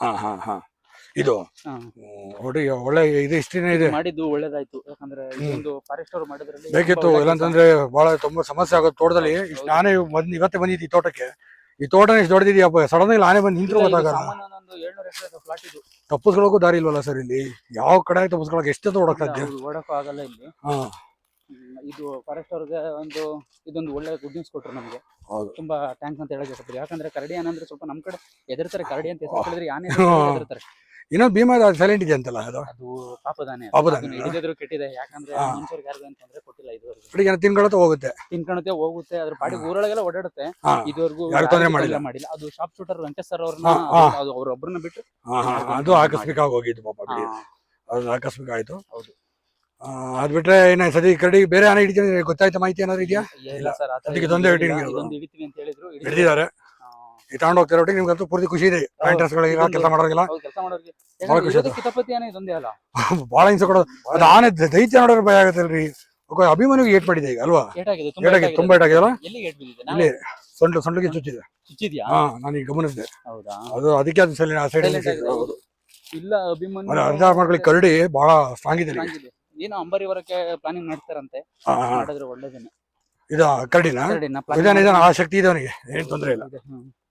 ಹಾ ಹಾ ಹಾ. ಇದು. ಒಳ್ಳೆ ಒಳ್ಳೆ ಇದು ಇಷ್ಟಿನೇ ಇದೆ. ಮಾಡಿದ್ದು ಒಳ್ಳೇದಾಯ್ತು. ಯಾಕಂದ್ರೆ ಇದೊಂದು ಫಾರೆಸ್ಟ್ ಅವರು ಮಾಡಿದ್ರಲ್ಲಿ ಬೇಕಿತ್ತು ಇಲ್ಲಾಂತಂದ್ರೆ ಬಹಳ ತುಂಬಾ ಸಮಸ್ಯೆ ಆಗುತ್ತೆ ತೋಟದಲ್ಲಿ. ಇಷ್ಟ್ ನಾನೇ ಬಂದ್ ಇವತ್ತೇ ಬಂದಿದ್ದು ಈ ತೋಟಕ್ಕೆ. ಈ ತೋಟನ ಇಷ್ಟು ದೊಡ್ಡದಿದೆಯಪ್ಪ ಸಡನ್ ಆಗಿ ಆನೆ ಬಂದು ನಿಂತ್ರು ಗೊತ್ತಾಗಲ್ಲ ಒಂದು ತಪ್ಪಿಸ್ಕೊಳ್ಳೋಕು ದಾರಿ ಇಲ್ವಲ್ಲ ಸರ್ ಇಲ್ಲಿ? ಯಾವ ಕಡೆ ತಪ್ಪಿಸ್ಕೊಳಕ್ ಎಷ್ಟು ಓಡಕ್ ಸಾಧ್ಯ ಆಗಲ್ಲ ಇಲ್ಲಿ. ಹಾ. ಇದು ಫಾರೆಸ್ಟ್ ಅವ್ರಿಗೆ ಒಂದು ಇದೊಂದು ಒಳ್ಳೆ ಗುಡ್ ನ್ಯೂಸ್ ಕೊಟ್ರು ನಮಗೆ. ಹೌದು. ತುಂಬಾ ಥ್ಯಾಂಕ್ಸ್ ಅಂತ ಹೇಳಕ್ ಇಷ್ಟಪಡಿ ಯಾಕಂದ್ರೆ ಕರಡಿ ಏನಂದ್ರೆ ಸ್ವಲ್ಪ ನಮ್ ಕಡೆ ಎದರ್ತಾರೆ ಕರಡಿ ಅಂತ ಹೆಸರು ಕೇಳಿದ್ರೆ ಯಾನೇ ಎದುರ್ತಾರೆ ಇನ್ನೊಂದು ಭೀಮಾ ಸೈಲೆಂಟ್ ಇದೆ ಅಂತಲ್ಲ ಅದು? ಅದು ಪಾಪದಾನೆ. ಪಾಪದಾನೆ. ಕೆಟ್ಟಿದೆ. ಯಾಕಂದ್ರೆ. ಮನುಷ್ಯರಿಗೆ ಯಾರಿಗೂ ಏನ್ ತೊಂದ್ರೆ ಕೊಟ್ಟಿಲ್ಲ ಇದುವರೆಗೂ. ತಿನ್ಕೊಳತ್ತೆ ಹೋಗುತ್ತೆ. ತಿನ್ಕೊಳುತ್ತೆ ಹೋಗುತ್ತೆ. ಅದ್ರ ಪಾಡಿ ಊರೊಳಗೆಲ್ಲ ಓಡಾಡುತ್ತೆ. ಇದುವರೆಗೂ ಯಾರು ತೊಂದ್ರೆ ಮಾಡಿಲ್ಲ. ಮಾಡಿಲ್ಲ. ಅದು ಶಾಪ್ ಶೂಟರ್ ವೆಂಕಟೇಶ್ ಸರ್ ಅವ್ರನ್ನ ಅದು ಅವ್ರೊಬ್ಬರನ್ನ ಬಿಟ್ಟು ಅದು ಆಕಸ್ಮಿಕ ಹೋಗಿದ್ದು ಪಾಪ ಅದು ಆಕಸ್ಮಿಕ ಆಯ್ತು. ಹೌದು. ಅದ್ ಬಿಟ್ರೆ ಏನ ಸದಿ ಕರಡಿ ಬೇರೆ ಆನೆ ಹಿಡಿತೀನಿ ಗೊತ್ತಾಯ್ತಾ ಮಾಹಿತಿ ಏನಾದ್ರು ಇದೆಯಾ? ಇಲ್ಲ ಸರ್ ಅದಕ್ಕೆ ತೊಂದರೆ. ಹಿಡಿತೀನಿ ಹಿಡಿತೀವಿ ಅಂತ ಹೇಳಿದ್ರು. ಹಿಡಿದಿದ್ದಾರೆ. ಈ ತಗೊಂಡು ಹೋಗ್ತಾರೆ ಒಟ್ಟಿಗೆ ನಿಮ್ಗಂತೂ ಪೂರ್ತಿ ಖುಷಿ ಇದೆ. ಪ್ಲಾಂಟರ್ಸ್ ಗಳಿಗೆ ಕೆಲಸ ಮಾಡೋರಿಗೆಲ್ಲ ಬಹಳ ಖುಷಿ ಬಹಳ ಹಿಂಸೆ ಕೊಡೋದು. ಅದು ಆನೆ ದೈತ್ಯ ನೋಡೋರು ಭಯ ಆಗತ್ತಲ್ರಿ ಅಭಿಮಾನಿಗೆ ಏಟ್ ಮಾಡಿದೆ ಈಗ ಅಲ್ವಾ? ಏಟಾಗಿದೆ ತುಂಬಾ ಏಟಾಗಿದಲ್ಲ ಇಲ್ಲಿ ಸೊಂಡ್ಲು ಸೊಂಡ್ಲಿಗೆ ಚುಚ್ಚಿದೆ. ಚುಚ್ಚಿದ್ಯಾ? ಹಾ ನಾನು ಈಗ ಗಮನಿಸಿದೆ. ಹೌದಾ? ಅದು ಅದಕ್ಕೆ ಅದು ಸೈಲೆಂಟ್ ಆ ಸೈಡ್. ಇಲ್ಲ ಅಭಿಮಾನಿ ಅರ್ಧ ಮಾಡ್ಕೊಳ್ಳಿ ಕರಡಿ ಬಹಳ ಸ್ಟ್ರಾಂಗ್ ಇದೆ. ಇಲ್ಲಿ. ಅಂಬಾರಿ ಏನೋ ಅಂಬಾರಿವರಕ್ಕೆ ಪ್ಲಾನಿಂಗ್ ಮಾಡ್ತಾರಂತೆ. ಮಾಡಿದ್ರೆ ಒಳ್ಳೇದೇನೆ. ಇದು ಕರಡಿನ? ಕರಡಿನ? ಆ ಶಕ್ತಿ ಇದೆ ಅವನಿಗೆ ಏನ್ ತೊಂದ್ರೆ ಇಲ್ಲ. ಹ್ಮ್.